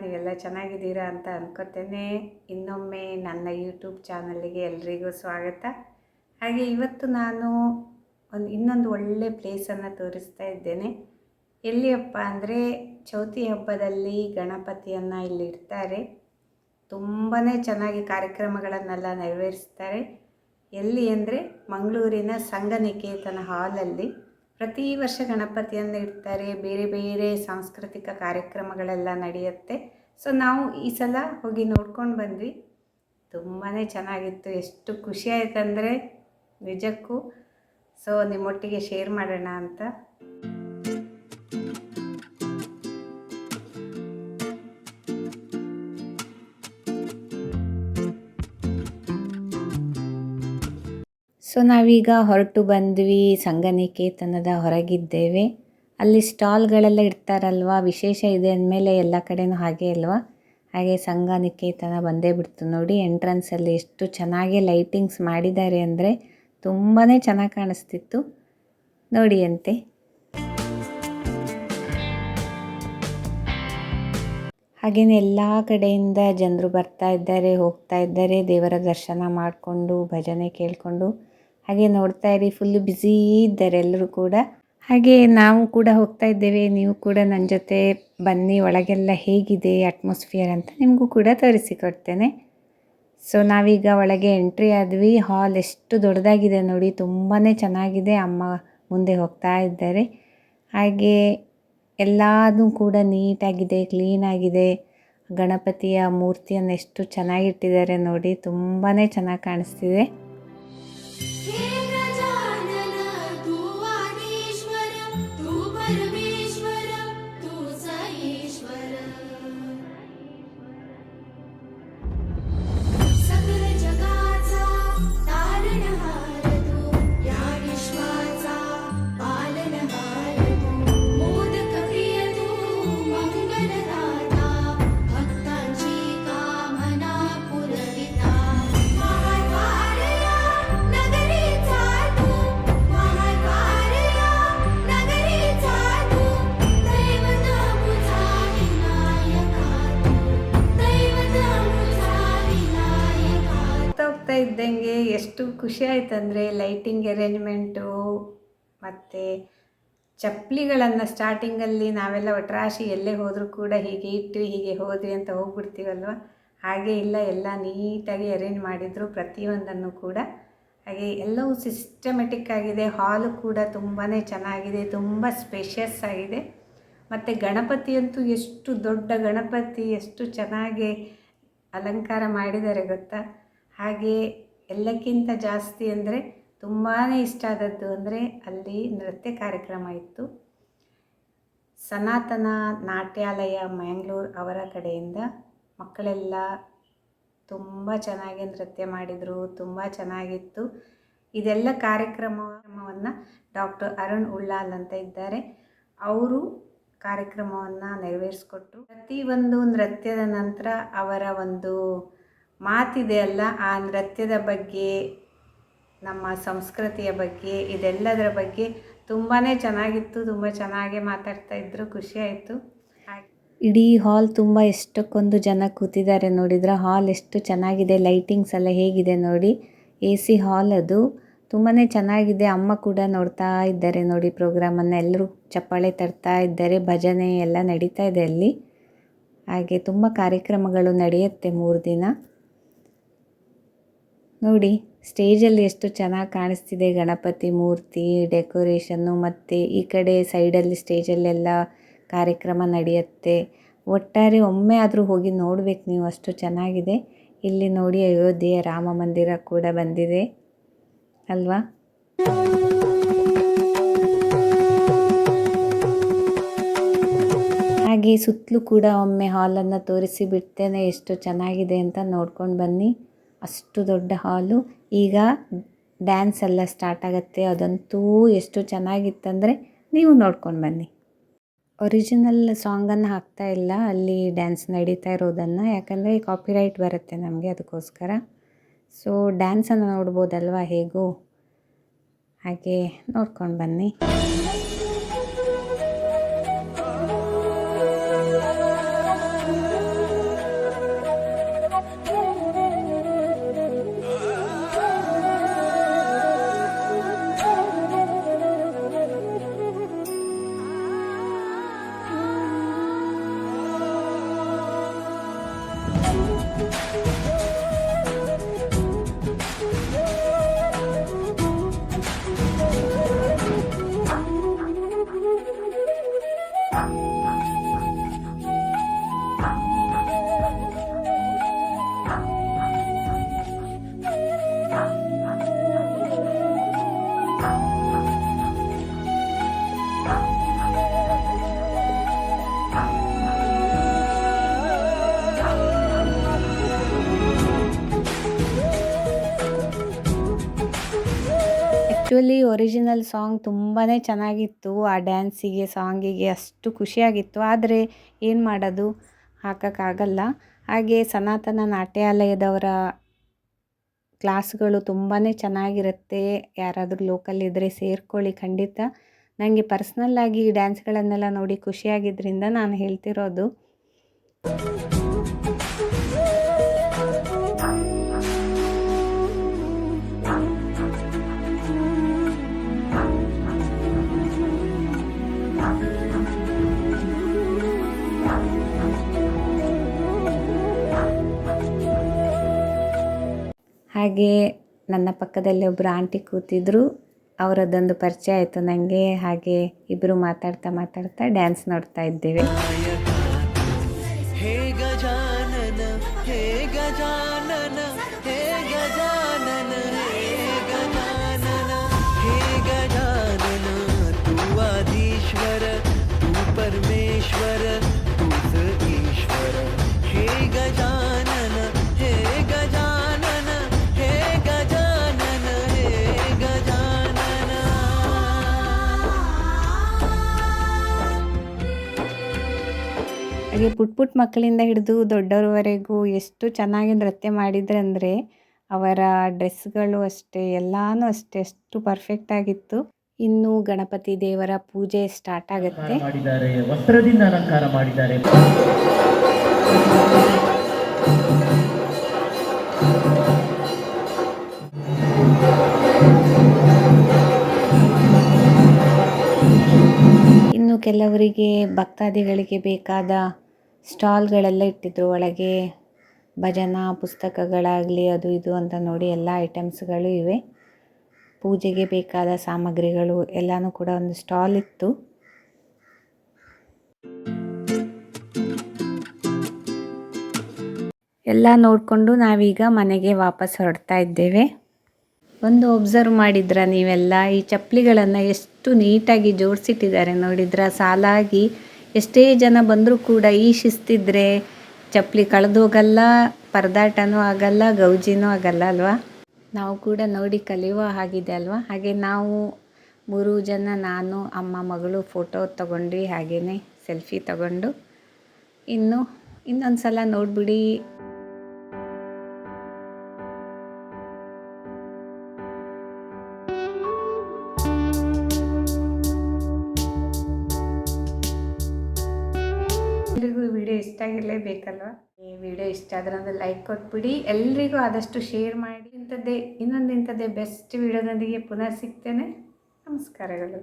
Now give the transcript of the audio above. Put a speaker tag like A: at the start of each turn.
A: ನೀವೆಲ್ಲ ಚೆನ್ನಾಗಿದ್ದೀರಾ ಅಂತ ಅಂದ್ಕೋತೇನೆ ಇನ್ನೊಮ್ಮೆ ನನ್ನ ಯೂಟ್ಯೂಬ್ ಚಾನಲ್ಗೆ ಎಲ್ರಿಗೂ ಸ್ವಾಗತ. ಹಾಗೆ ಇವತ್ತು ನಾನು ಒಂದು ಇನ್ನೊಂದು ಒಳ್ಳೆ ಪ್ಲೇಸನ್ನು ತೋರಿಸ್ತಾ ಇದ್ದೇನೆ. ಎಲ್ಲಿಯಪ್ಪ ಅಂದರೆ ಚೌತಿ ಹಬ್ಬದಲ್ಲಿ ಗಣಪತಿಯನ್ನು ಇಲ್ಲಿ ಇಡ್ತಾರೆ. ತುಂಬಾ ಚೆನ್ನಾಗಿ ಕಾರ್ಯಕ್ರಮಗಳನ್ನೆಲ್ಲ ನೆರವೇರಿಸ್ತಾರೆ. ಎಲ್ಲಿ ಅಂದರೆ ಮಂಗಳೂರಿನ ಸಂಘನಿಕೇತನ ಹಾಲಲ್ಲಿ ಪ್ರತಿ ವರ್ಷ ಗಣಪತಿಯನ್ನು ಇಡ್ತಾರೆ, ಬೇರೆ ಬೇರೆ ಸಾಂಸ್ಕೃತಿಕ ಕಾರ್ಯಕ್ರಮಗಳೆಲ್ಲ ನಡೆಯುತ್ತೆ. ಸೊ ನಾವು ಈ ಸಲ ಹೋಗಿ ನೋಡ್ಕೊಂಡು ಬಂದ್ವಿ. ತುಂಬಾ ಚೆನ್ನಾಗಿತ್ತು. ಎಷ್ಟು ಖುಷಿ ಆಯ್ತಂದರೆ ನಿಜಕ್ಕೂ. ಸೊ ನಿಮ್ಮೊಟ್ಟಿಗೆ ಶೇರ್ ಮಾಡೋಣ ಅಂತ. ಸೊ ನಾವೀಗ ಹೊರಟು ಬಂದ್ವಿ, ಸಂಘನಿಕೇತನದ ಹೊರಗಿದ್ದೇವೆ. ಅಲ್ಲಿ ಸ್ಟಾಲ್ಗಳೆಲ್ಲ ಇಡ್ತಾರಲ್ವ? ವಿಶೇಷ ಇದೆ ಅಂದಮೇಲೆ ಎಲ್ಲ ಕಡೆನೂ ಹಾಗೆ ಅಲ್ವಾ? ಹಾಗೆ ಸಂಘನಿಕೇತನ ಬಂದೇ ಬಿಡ್ತು ನೋಡಿ, ಎಂಟ್ರೆನ್ಸಲ್ಲಿ ಎಷ್ಟು ಚೆನ್ನಾಗಿ ಲೈಟಿಂಗ್ಸ್ ಮಾಡಿದ್ದಾರೆ ಅಂದರೆ ತುಂಬಾ ಚೆನ್ನಾಗಿ ಕಾಣಿಸ್ತಿತ್ತು. ನೋಡಿ ಅಂತೆ. ಹಾಗೆಯೇ ಎಲ್ಲ ಕಡೆಯಿಂದ ಜನರು ಬರ್ತಾ ಇದ್ದಾರೆ, ಹೋಗ್ತಾ ಇದ್ದಾರೆ, ದೇವರ ದರ್ಶನ ಮಾಡಿಕೊಂಡು, ಭಜನೆ ಕೇಳಿಕೊಂಡು. ಹಾಗೆ ನೋಡ್ತಾ ಇರಿ ಫುಲ್ಲು ಬ್ಯುಸಿ ಇದ್ದಾರೆ ಎಲ್ಲರೂ ಕೂಡ. ಹಾಗೆ ನಾವು ಕೂಡ ಹೋಗ್ತಾ ಇದ್ದೇವೆ, ನೀವು ಕೂಡ ನನ್ನ ಜೊತೆ ಬನ್ನಿ, ಒಳಗೆಲ್ಲ ಹೇಗಿದೆ ಅಟ್ಮಾಸ್ಫಿಯರ್ ಅಂತ ನಿಮಗೂ ಕೂಡ ತೋರಿಸಿಕೊಡ್ತೇನೆ. ಸೊ ನಾವೀಗ ಒಳಗೆ ಎಂಟ್ರಿ ಆದ್ವಿ ಹಾಲ್ ಎಷ್ಟು ದೊಡ್ಡದಾಗಿದೆ ನೋಡಿ ತುಂಬಾ ಚೆನ್ನಾಗಿದೆ, ಅಮ್ಮ ಮುಂದೆ ಹೋಗ್ತಾ ಇದ್ದಾರೆ. ಹಾಗೆ ಎಲ್ಲದೂ ಕೂಡ ನೀಟಾಗಿದೆ ಕ್ಲೀನಾಗಿದೆ ಗಣಪತಿಯ ಮೂರ್ತಿಯನ್ನು ಎಷ್ಟು ಚೆನ್ನಾಗಿಟ್ಟಿದ್ದಾರೆ ನೋಡಿ ತುಂಬಾ ಚೆನ್ನಾಗಿ ಕಾಣಿಸ್ತಿದೆ. ಎಷ್ಟು ಆಯ್ತು ಅಂದರೆ ಲೈಟಿಂಗ್ ಅರೇಂಜ್ಮೆಂಟು ಮತ್ತು ಚಪ್ಪಲಿಗಳನ್ನು ಸ್ಟಾರ್ಟಿಂಗಲ್ಲಿ ನಾವೆಲ್ಲ ಒಟ್ರಾಶಿ ಎಲ್ಲೇ ಹೋದರೂ ಕೂಡ ಹೀಗೆ ಇಟ್ಟು ಹೀಗೆ ಹೋದ್ವಿ ಅಂತ ಹೋಗ್ಬಿಡ್ತೀವಲ್ವ? ಹಾಗೆ ಇಲ್ಲ, ಎಲ್ಲ ನೀಟಾಗಿ ಅರೇಂಜ್ ಮಾಡಿದರು ಪ್ರತಿಯೊಂದನ್ನು ಕೂಡ. ಹಾಗೆ ಎಲ್ಲವೂ ಸಿಸ್ಟಮೆಟಿಕ್ ಆಗಿದೆ ಹಾಲು ಕೂಡ ತುಂಬಾ ಚೆನ್ನಾಗಿದೆ, ತುಂಬ ಸ್ಪೇಷಿಯಸ್ ಆಗಿದೆ. ಮತ್ತು ಗಣಪತಿಯಂತೂ ಎಷ್ಟು ದೊಡ್ಡ ಗಣಪತಿ, ಎಷ್ಟು ಚೆನ್ನಾಗಿ ಅಲಂಕಾರ ಮಾಡಿದ್ದಾರೆ ಗೊತ್ತಾ? ಹಾಗೆ ಎಲ್ಲಕ್ಕಿಂತ ಜಾಸ್ತಿ ಅಂದರೆ ತುಂಬಾ ಇಷ್ಟ ಆದದ್ದು ಅಂದರೆ ಅಲ್ಲಿ ನೃತ್ಯ ಕಾರ್ಯಕ್ರಮ ಇತ್ತು. ಸನಾತನ ನಾಟ್ಯಾಲಯ ಮ್ಯಾಂಗ್ಳೂರ್ ಅವರ ಕಡೆಯಿಂದ ಮಕ್ಕಳೆಲ್ಲ ತುಂಬ ಚೆನ್ನಾಗಿ ನೃತ್ಯ ಮಾಡಿದರು, ತುಂಬ ಚೆನ್ನಾಗಿತ್ತು. ಇದೆಲ್ಲ ಕಾರ್ಯಕ್ರಮವನ್ನು ಡಾಕ್ಟರ್ ಅರುಣ್ ಉಳ್ಳಾಲ್ ಅಂತ ಇದ್ದಾರೆ. ಅವರು ಕಾರ್ಯಕ್ರಮವನ್ನು ನೆರವೇರಿಸ್ಕೊಟ್ರು. ಪ್ರತಿಯೊಂದು ನೃತ್ಯದ ನಂತರ ಅವರ ಒಂದು ಮಾತಿದೆ ಅಲ್ಲ, ಆ ನೃತ್ಯದ ಬಗ್ಗೆ, ನಮ್ಮ ಸಂಸ್ಕೃತಿಯ ಬಗ್ಗೆ, ಇದೆಲ್ಲದರ ಬಗ್ಗೆ ತುಂಬಾ ಚೆನ್ನಾಗಿತ್ತು, ತುಂಬ ಚೆನ್ನಾಗಿ ಮಾತಾಡ್ತಾ ಇದ್ದರು ಖುಷಿ ಆಯಿತು. ಇಡೀ ಹಾಲ್ ತುಂಬ ಎಷ್ಟಕ್ಕೊಂದು ಜನ ಕೂತಿದ್ದಾರೆ ನೋಡಿದ್ರೆ, ಹಾಲ್ ಎಷ್ಟು ಚೆನ್ನಾಗಿದೆ, ಲೈಟಿಂಗ್ಸ್ ಎಲ್ಲ ಹೇಗಿದೆ ನೋಡಿ. ಎ ಸಿ ಹಾಲ್ ಅದು ತುಂಬಾ ಚೆನ್ನಾಗಿದೆ, ಅಮ್ಮ ಕೂಡ ನೋಡ್ತಾ ಇದ್ದಾರೆ ನೋಡಿ ಪ್ರೋಗ್ರಾಮನ್ನು ಎಲ್ಲರೂ ಚಪ್ಪಾಳೆ ತರ್ತಾ ಇದ್ದಾರೆ, ಭಜನೆ ಎಲ್ಲ ನಡೀತಾ ಇದೆ ಅಲ್ಲಿ. ಹಾಗೆ ತುಂಬ ಕಾರ್ಯಕ್ರಮಗಳು ನಡೆಯುತ್ತೆ ಮೂರು ದಿನ. ನೋಡಿ, ಸ್ಟೇಜಲ್ಲಿ ಎಷ್ಟು ಚೆನ್ನಾಗಿ ಕಾಣಿಸ್ತಿದೆ ಗಣಪತಿ ಮೂರ್ತಿ, ಡೆಕೋರೇಷನ್ನು, ಮತ್ತು ಈ ಕಡೆ ಸೈಡಲ್ಲಿ ಸ್ಟೇಜಲ್ಲೆಲ್ಲ ಕಾರ್ಯಕ್ರಮ ನಡೆಯುತ್ತೆ. ಒಟ್ಟಾರೆ ಒಮ್ಮೆ ಆದರೂ ಹೋಗಿ ನೋಡ್ಬೇಕು ನೀವು, ಅಷ್ಟು ಚೆನ್ನಾಗಿದೆ. ಇಲ್ಲಿ ನೋಡಿ, ಅಯೋಧ್ಯೆಯ ರಾಮ ಮಂದಿರ ಕೂಡ ಬಂದಿದೆ. ಅಲ್ವಾ? ಹಾಗೆ ಸುತ್ತಲೂ ಕೂಡ ಒಮ್ಮೆ ಹಾಲನ್ನು ತೋರಿಸಿ ಬಿಡ್ತೇನೆ, ಎಷ್ಟು ಚೆನ್ನಾಗಿದೆ ಅಂತ ನೋಡ್ಕೊಂಡು ಬನ್ನಿ. ಅಷ್ಟು ದೊಡ್ಡ ಹಾಲು. ಈಗ ಡ್ಯಾನ್ಸ್ ಎಲ್ಲ ಸ್ಟಾರ್ಟ್ ಆಗುತ್ತೆ. ಅದಂತೂ ಎಷ್ಟು ಚೆನ್ನಾಗಿತ್ತಂದರೆ ನೀವು ನೋಡ್ಕೊಂಡು ಬನ್ನಿ. ಒರಿಜಿನಲ್ ಸಾಂಗನ್ನು ಹಾಕ್ತಾ ಇಲ್ಲ. ಅಲ್ಲಿ ಡ್ಯಾನ್ಸ್ ನಡೀತಾ ಇರೋದನ್ನು. ಯಾಕಂದರೆ ಕಾಪಿರೈಟ್ ಬರುತ್ತೆ ನಮಗೆ ಅದಕ್ಕೋಸ್ಕರ. ಸೊ ಡ್ಯಾನ್ಸನ್ನು ನೋಡ್ಬೋದಲ್ವಾ ಹೇಗೂ? ಹಾಗೆ ನೋಡ್ಕೊಂಡು ಬನ್ನಿ. ಒರಿಜಿನಲ್ ಸಾಂಗ್ ತುಂಬಾ ಚೆನ್ನಾಗಿತ್ತು. ಆ ಡ್ಯಾನ್ಸಿಗೆ ಸಾಂಗಿಗೆ ಅಷ್ಟು ಖುಷಿಯಾಗಿತ್ತು. ಆದರೆ ಏನು ಮಾಡೋದು? ಹಾಕೋಕ್ಕಾಗಲ್ಲ. ಹಾಗೆ ಸನಾತನ ನಾಟ್ಯಾಲಯದವರ ಕ್ಲಾಸ್ಗಳು ತುಂಬಾ ಚೆನ್ನಾಗಿರುತ್ತೆ. ಯಾರಾದರೂ ಲೋಕಲ್ ಇದ್ದರೆ ಸೇರ್ಕೊಳ್ಳಿ ಖಂಡಿತ. ನನಗೆ ಪರ್ಸ್ನಲ್ಲಾಗಿ ಈ ಡ್ಯಾನ್ಸ್ಗಳನ್ನೆಲ್ಲ ನೋಡಿ ಖುಷಿಯಾಗಿದ್ದರಿಂದ ನಾನು ಹೇಳ್ತಿರೋದು. ಹಾಗೆ ನನ್ನ ಪಕ್ಕದಲ್ಲಿ ಒಬ್ಬರು ಆಂಟಿ ಕೂತಿದ್ರು. ಅವರದ್ದೊಂದು ಪರಿಚಯ ಆಯಿತು ನನಗೆ ಹಾಗೆ ಇಬ್ಬರು ಮಾತಾಡ್ತಾ ಮಾತಾಡ್ತಾ ಡ್ಯಾನ್ಸ್ ನೋಡ್ತಾ ಇದ್ದೇವೆ. ಹಾಗೆ ಪುಟ್ ಪುಟ್ ಮಕ್ಕಳಿಂದ ಹಿಡಿದು ದೊಡ್ಡವರವರೆಗೂ ಎಷ್ಟು ಚೆನ್ನಾಗಿ ನೃತ್ಯ ಮಾಡಿದ್ರಂದರೆ ಅವರ ಡ್ರೆಸ್ಗಳು ಅಷ್ಟೇ ಎಲ್ಲಾನು ಅಷ್ಟೇ ಅಷ್ಟು ಪರ್ಫೆಕ್ಟ್ ಆಗಿತ್ತು. ಇನ್ನು ಗಣಪತಿ ದೇವರ ಪೂಜೆ ಸ್ಟಾರ್ಟ್ ಆಗುತ್ತೆ.
B: ವಸ್ತ್ರದಿಂದ ಅಲಂಕಾರ ಮಾಡಿದ್ದಾರೆ.
A: ಇನ್ನು ಕೆಲವರಿಗೆ ಭಕ್ತಾದಿಗಳಿಗೆ ಬೇಕಾದ ಸ್ಟಾಲ್ಗಳೆಲ್ಲ ಇಟ್ಟಿದ್ರು. ಒಳಗೆ ಭಜನಾ ಪುಸ್ತಕಗಳಾಗಲಿ ಅದು ಇದು ಅಂತ ನೋಡಿ ಎಲ್ಲ ಐಟಮ್ಸ್ಗಳು ಇವೆ. ಪೂಜೆಗೆ ಬೇಕಾದ ಸಾಮಗ್ರಿಗಳು ಎಲ್ಲನೂ ಕೂಡ ಒಂದು ಸ್ಟಾಲ್ ಇತ್ತು. ಎಲ್ಲ ನೋಡಿಕೊಂಡು ನಾವೀಗ ಮನೆಗೆ ವಾಪಸ್ ಹೊರಡ್ತಾ ಇದ್ದೇವೆ. ಒಂದು ಒಬ್ಸರ್ವ್ ಮಾಡಿದ್ರ ನೀವೆಲ್ಲ ಈ ಚಪ್ಪಲಿಗಳನ್ನು ಎಷ್ಟು ನೀಟಾಗಿ ಜೋಡಿಸಿಟ್ಟಿದ್ದಾರೆ ನೋಡಿದ್ರ. ಸಾಲಾಗಿ ಎಷ್ಟೇ ಜನ ಬಂದರೂ ಕೂಡ ಈ ಶಿಸ್ತಿದ್ರೆ ಚಪ್ಪಲಿ ಕಳೆದೋಗಲ್ಲ ಪರದಾಟನೂ ಆಗಲ್ಲ, ಗೌಜಿನೂ ಆಗಲ್ಲ ಅಲ್ವಾ? ನಾವು ಕೂಡ ನೋಡಿ ಕಲಿಯುವ ಹಾಗಿದೆ ಅಲ್ವಾ? ಹಾಗೆ ನಾವು ಮೂರು ಜನ, ನಾನು, ಅಮ್ಮ, ಮಗಳು ಫೋಟೋ ತಗೊಂಡ್ವಿ ಹಾಗೆಯೇ ಸೆಲ್ಫಿ ತಗೊಂಡು. ಇನ್ನು ಇನ್ನೊಂದು ಸಲ ನೋಡಿಬಿಡಿ. ಇಷ್ಟ ಆಗಿರಲೇಬೇಕಲ್ವ ಈ ವಿಡಿಯೋ ಇಷ್ಟ ಆದ್ರೆ ಅಂದರೆ ಲೈಕ್ ಕೊಟ್ಬಿಡಿ. ಎಲ್ರಿಗೂ ಆದಷ್ಟು ಶೇರ್ ಮಾಡಿ. ಇಂಥದ್ದೇ, ಇನ್ನೊಂದು ಇಂಥದ್ದೇ ಬೆಸ್ಟ್ ವಿಡಿಯೋದೊಂದಿಗೆ ಪುನಃ ಸಿಗ್ತೇನೆ. ನಮಸ್ಕಾರಗಳು.